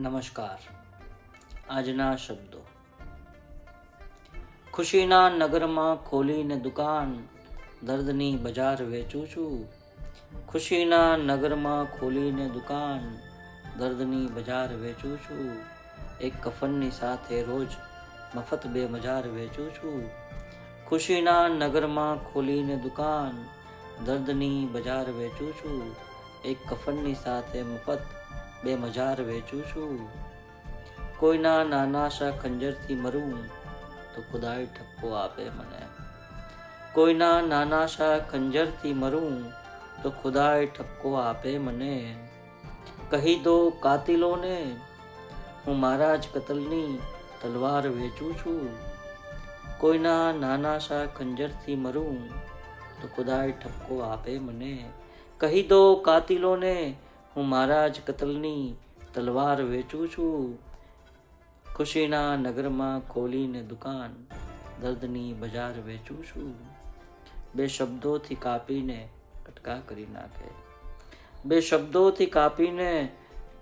નમસ્કાર. આજના શબ્દો. ખુશીના નગરમાં ખોલીને દુકાન, દર્દની બજાર વેચું છું. ખુશીના નગરમાં ખોલીને દુકાન, દર્દની બજાર વેચું છું. એક કફનની સાથે રોજ મફત બે મજાર વેચું છું. ખુશીના નગરમાં ખોલીને દુકાન, દર્દની બજાર વેચું છું. એક કફનની સાથે મફત બે મજાર વેચું છું. કોઈના નાના સા ખંજરથી મરું, તો ખુદાય ઠપકો આપે મને. કોઈના નાના સા ખંજરથી મરું, તો ખુદાય ઠપકો આપે મને. કહી દો કાતિલોને, હું મારા જ કતલની તલવાર વેચું છું. કોઈના નાના સા ખંજરથી મરું, તો ખુદાય ઠપકો આપે મને. કહી દો કાતિલોને હું મારા જ કતલની તલવાર વેચું છું. ખુશીના નગરમાં ખોલીને દુકાન દર્દની બજાર વેચું છું. બે શબ્દોથી કાપીને કટકા કરી નાખે. બે શબ્દોથી કાપીને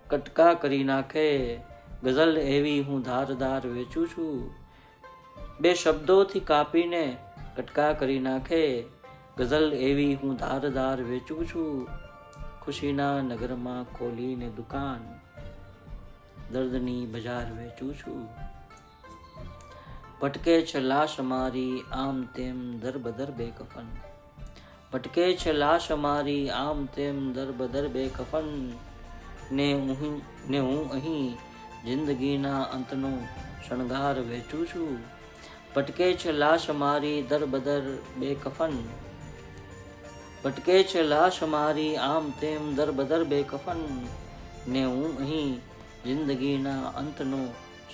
કટકા કરી નાખે. ગઝલ એવી હું ધારદાર વેચું છું. બે શબ્દોથી કાપીને કટકા કરી નાખે. ગઝલ એવી હું ધારદાર વેચું છું. ખુશીના નગરમાં ખોલીને દુકાન. દર્દની બજાર વેચું છું. ભટકે છે લાશ મારી, આમ તેમ દર બદર બે કફન ભટકે છે લાશ મારી, આમ તેમ દર બદર બે કફન ને હું ને હું અહીં જિંદગીના અંતનો શણગાર વેચું છું. ભટકે છે લાશ મારી દર બદર બે કફન ભટકે છે લાશ મારી, આમ તેમ દર બદર બે કફન ને હું અહીં જિંદગીના અંતનો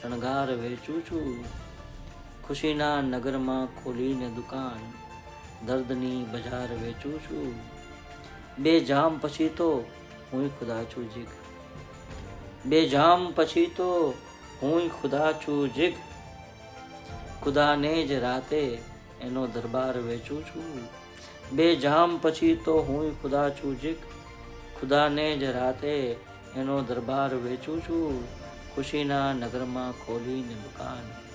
શણગાર વેચું છું. ખુશીના નગરમાં ખોલીને દુકાન, દર્દની બજાર વેચું છું. બે જામ પછી તો હું ખુદા છું જીગ બે જામ પછી તો હું ખુદા છું જીગ ખુદાને જ રાતે એનો દરબાર વેચું છું. બે જામ પછી તો હું ખુદા છું જીક. ખુદાને જ રાતે એનો દરબાર વેચું છું. ખુશીના નગરમાં ખોલીને દુકાન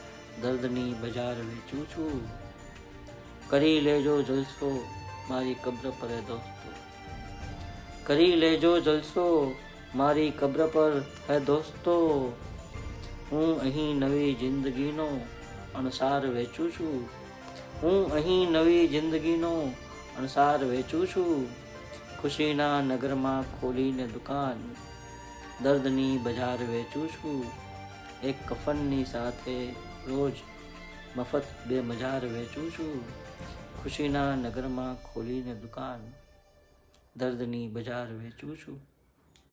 દર્દની બજાર વેચું છું. કરી લેજો જલસો, મારી કબ્ર પર હે દોસ્તો. કરી લેજો જલસો, મારી કબ્ર પર હે દોસ્તો. હું અહીં નવી જિંદગીનો અણસાર વેચું છું. હું અહીં નવી જિંદગીનો અણસાર વેચું છું. ખુશીના નગરમાં ખોલીને દુકાન. દર્દની બજાર વેચું છું. એક કફનની સાથે રોજ મફત બે મજાર વેચું છું. ખુશીના નગરમાં ખોલીને દુકાન. દર્દની બજાર વેચું છું.